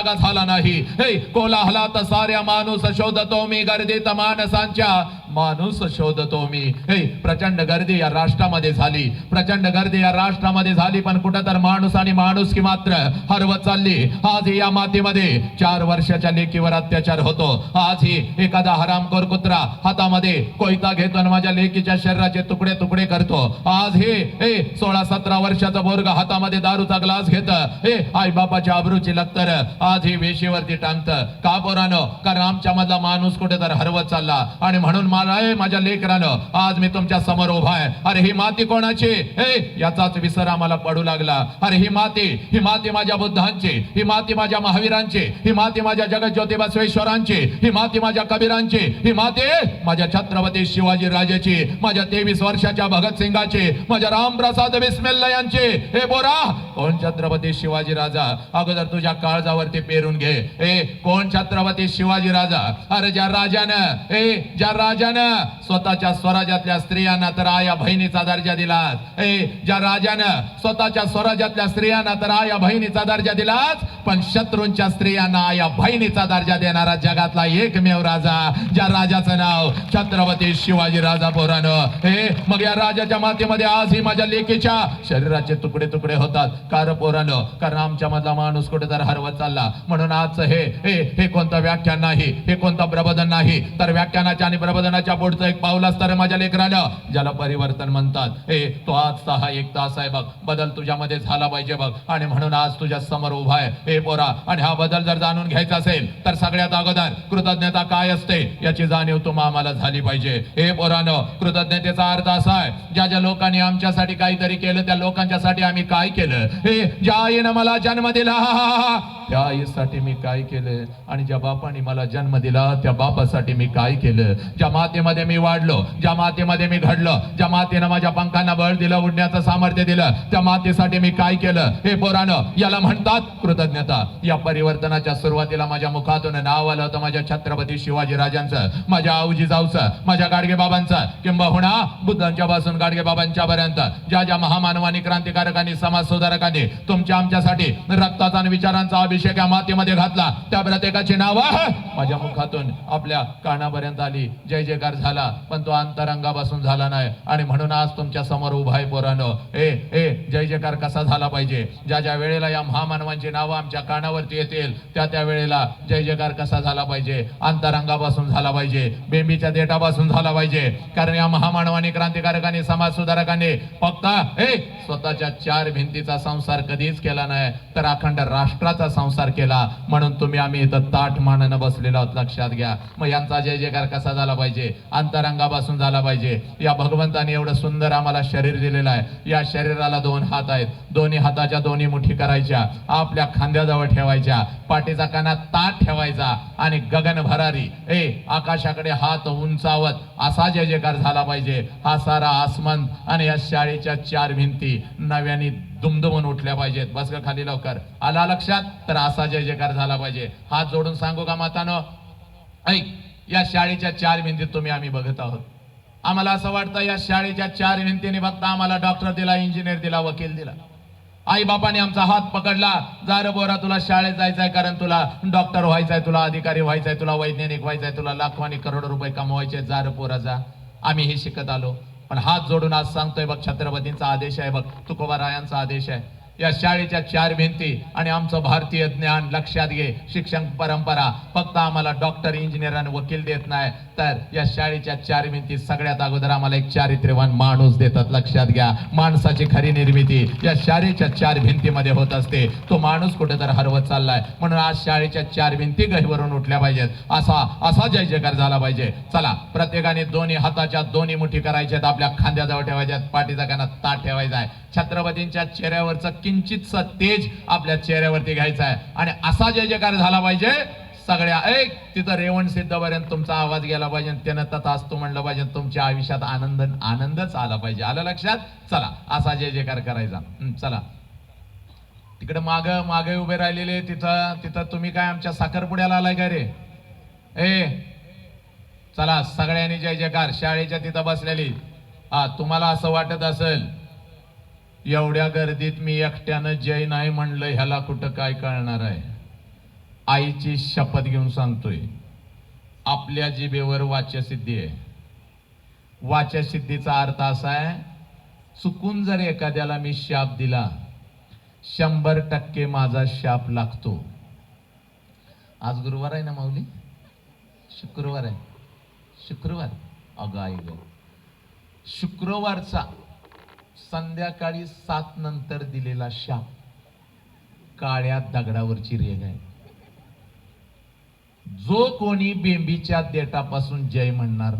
जागा झाला नाही. हे कोलाहलात साऱ्या माणूस शोधतो मी गर्दीत माणसांच्या माणूस शोधतो मी. हे प्रचंड गर्दी या राष्ट्रामध्ये झाली. प्रचंड गर्दी या राष्ट्रामध्ये झाली पण कुठं तर माणूस आणि माणूस की मात्र हरवत चालली. आज या मातीमध्ये चार वर्षाच्या लेकीवर अत्याचार होतो. आज ही एखादा हरामखोर कुत्रा हातामध्ये कोयता घेतो आणि माझ्या लेकीच्या शरीराचे तुकडे तुकडे करतो. आज हे हे सोळा सतरा वर्षाचा बोर्ग हातामध्ये दारूचा ग्लास घेत. हे आई बापाच्या आबरूची लक्तर आज ही वेशीवरती टांगत. का पोरानं? कारण आमच्या मधला माणूस कुठे तर हरवत चालला? आणि म्हणून मला माझ्या लेकरानं. आज मी तुमच्यासमोर उभा आहे. अरे ही माती कोणाची? हे याचाच विसर आम्हाला पडू लागला. अरे ही माती ही माती माझ्या बुद्धांची ही माती माझ्या महावीरांची ही माती माझ्या जगज्योती बसवेश्वरांची ही माती माझ्या कबीरांची ही माती माझ्या छत्रपती शिवाजी राजेची माझ्या तेवीस वर्षाच्या भगतसिंगाची माझ्या रामप्रसाद बिस्मिल्ला यांची. हे बोरा कोण छत्रपती शिवाजी राजा? अगोदर तुझ्या काळजावरती पेरून घे. ए कोण छत्रपती शिवाजी राजा? अरे ज्या राजानं ए ज्या राजा राजानं स्वतःच्या स्वराज्यातल्या स्त्रियांना तर आया बहिणीचा दर्जा दिलास ए ज्या राजानं स्वतःच्या स्वराज्यातल्या स्त्रियांना तर आया बहिणीचा दर्जा दिलास पण शत्रूंच्या स्त्रियांना आया बहिणीचा दर्जा देणारा जगातला एकमेव राजा ज्या राजाचं नाव छत्रपती शिवाजी राजा पोरानं. हे मग या राजाच्या मातेमध्ये आज ही माझ्या लेकीच्या शरीराचे तुकडे तुकडे होतात. कार पोरानं? कारण आमच्या मधला माणूस कुठे तर हरवत चालला. म्हणून आजचं हे हे हे कोणतं व्याख्यान नाही हे कोणतं प्रबोधन नाही. तर व्याख्यानाच्या आणि प्रबोधनाच्या पुढचं एक पाऊल असतं माझ्या लेकरानं ज्याला परिवर्तन म्हणतात. हे तो आज सहा एक तास आहे बघ. बदल तुझ्यामध्ये झाला पाहिजे बघ. आणि म्हणून आज तुझ्या समोर उभा आहे. हे पोरा आणि हा बदल जर जाणून घ्यायचा असेल तर सगळ्यात अगोदर कृतज्ञता काय असते? याची जाणीव तुम्हा आम्हाला झाली पाहिजे. हे पोरानं कृतज्ञतेचा अर्थ असा आहे ज्या ज्या लोकांनी आमच्यासाठी काहीतरी केलं त्या लोकांच्यासाठी आम्ही काय केलं? हे ज्या आईनं मला जन्म दिला त्या आईसाठी मी काय केलं? आणि ज्या बापाने मला जन्म दिला त्या बापासाठी मी काय केलं? ज्या मातेमध्ये मी वाढलो ज्या मातेमध्ये मी घडलो ज्या मातेनं माझ्या पंखांना बळ दिलं उडण्याचं सामर्थ्य दिलं त्या मातेसाठी मी काय केलं? हे पोरानं याला म्हणतात कृतज्ञता. या परिवर्तनाच्या सुरुवातीला माझ्या मुखातून नाव आलं होतं माझ्या छत्रपती शिवाजी राजांचं माझ्या आऊजी जाऊचं माझ्या गाडगे बाबांचं. किंबहुना बुद्धांच्या पासून गाडगे बाबांच्या पर्यंत. ज्या ज्या महामानवानी क्रांतिकारकांनी समाज सुधारकांनी तुमच्या आमच्यासाठी रक्ताचा आणि विचारांचा अभिषेक या मातेमध्ये घातला. त्या प्रत्येकाची नावं माझ्या मुखातून आपल्या कानापर्यंत आली. जय जयकार झाला. पण तो अंतरंगापासून झाला नाही. आणि म्हणून आज तुमच्यासमोर उभा आहे पोरानो. ए ए जय जयकार कसा झाला पाहिजे? ज्या ज्या वेळेला या महामानवांची नावं आमच्या कानावरती येतील त्या त्या वेळेला जय जयकार कसा झाला पाहिजे? अंतरंगापासून झाला पाहिजे. बेंबीच्या देठापासून झाला पाहिजे. कारण या महामानवाने क्रांतिकारकांनी समाज सुधारकांनी फक्त ए स्वतःच्या चार भिंतीचा संसार कधीच केला नाही तर अखंड राष्ट्राचा संसार केला. म्हणून तुम्ही आम्ही इथं ताट मानानं बसलेलो आहोत. लक्षात घ्या. मग यांचा जय जयकार कसा झाला पाहिजे? अंतरंगापासून झाला पाहिजे. या भगवंताने एवढं सुंदर आम्हाला शरीर दिलेलं आहे. या शरीराला दोन हात आहेत. दोन्ही हाताच्या दोन्ही मुठी करायच्या. आपल्या खांद्याजवळ ठेवायच्या. पाठीचा कानात ताट ठेवायचा. आणि गगन भरारी ए आकाशाकडे हात उंचावत. असा जय जयकार झाला पाहिजे. हा सारा आसमान आणि या शाळेच्या चार भिंती नव्याने दुमदुमून उठल्या पाहिजेत. बस ग खाली लवकर. आला लक्षात? तर असा जय जयकार झाला पाहिजे. हात जोडून सांगू का मातानं? ऐक या शाळेच्या चार भिंतीत तुम्ही आम्ही बघत आहोत. आम्हाला असं वाटतं या शाळेच्या चार भिंतीने बघता आम्हाला डॉक्टर दिला इंजिनियर दिला वकील दिला. आई बापाने आमचा हात पकडला. जा बोरा तुला शाळेत जायचंय कारण तुला डॉक्टर व्हायचंय तुला अधिकारी व्हायचंय तुला वैज्ञानिक व्हायचंय तुला लाखो आणि करोडो रुपये कमवायचे जा बोरा पोरा जा. आम्ही हे शिकत आलो. पण हात जोडून आज सांगतोय बघ छत्रपतींचा आदेश आहे बघ तुकोबारायांचा आदेश आहे. या शाळेच्या चार भिंती आणि आमचं भारतीय ज्ञान लक्षात घे. शिक्षण परंपरा फक्त आम्हाला डॉक्टर इंजिनियर आणि वकील देत नाही. तर या शाळेच्या चार भिंती सगळ्यात अगोदर आम्हाला एक चारित्र्यवान माणूस देतात. लक्षात घ्या माणसाची खरी निर्मिती या शाळेच्या चार भिंतीमध्ये होत असते. तो माणूस कुठे तर हरवत चाललाय. म्हणून आज शाळेच्या चार भिंती गहिवरून उठल्या पाहिजेत. असा असा जय जयकार झाला पाहिजे. चला प्रत्येकाने दोन्ही हाताच्या दोन्ही मुठी करायच्यात आपल्या खांद्याजवळ ठेवायच्यात पाठीचा कानात ताट ठेवायचा आहे. छत्रपतींच्या चेहऱ्यावरचं किंचितच तेज आपल्या चेहऱ्यावरती घ्यायचा आहे. आणि असा जय जयकार झाला पाहिजे. सगळ्या एक तिथं रेवण सिद्धपर्यंत तुमचा आवाज गेला पाहिजे. त्यानं तथास्तू म्हणलं पाहिजे. तुमच्या आयुष्यात आनंद आनंदच आला पाहिजे. आलं लक्षात? चला असा जय जयकार करायचा चला. तिकडे माग मागे उभे राहिलेले तिथं. तिथं तुम्ही काय आमच्या साखरपुड्याला आलाय का रे? ए चला सगळ्यांनी जय जयकार शाळेच्या तिथं बसलेली. हा तुम्हाला असं वाटत असेल एवढ्या गर्दीत मी एकट्यानं जय नाही म्हणलं ह्याला कुठं काय कळणार आहे? आईची शपथ घेऊन सांगतोय आपल्या जिभेवर वाच्यसिद्धी आहे. वाच्यसिद्धीचा अर्थ असा आहे चुकून जर एखाद्याला मी शाप दिला शंभर टक्के माझा शाप लागतो. आज गुरुवार आहे ना माऊली? शुक्रवार आहे. शुक्रवार? अगं आई शुक्रवारचा संध्याकाळी सात नंतर दिलेला शाप काळ्या दगडावरची रेग आहे. जो कोणी बेंबीच्या देटापासून जय म्हणणार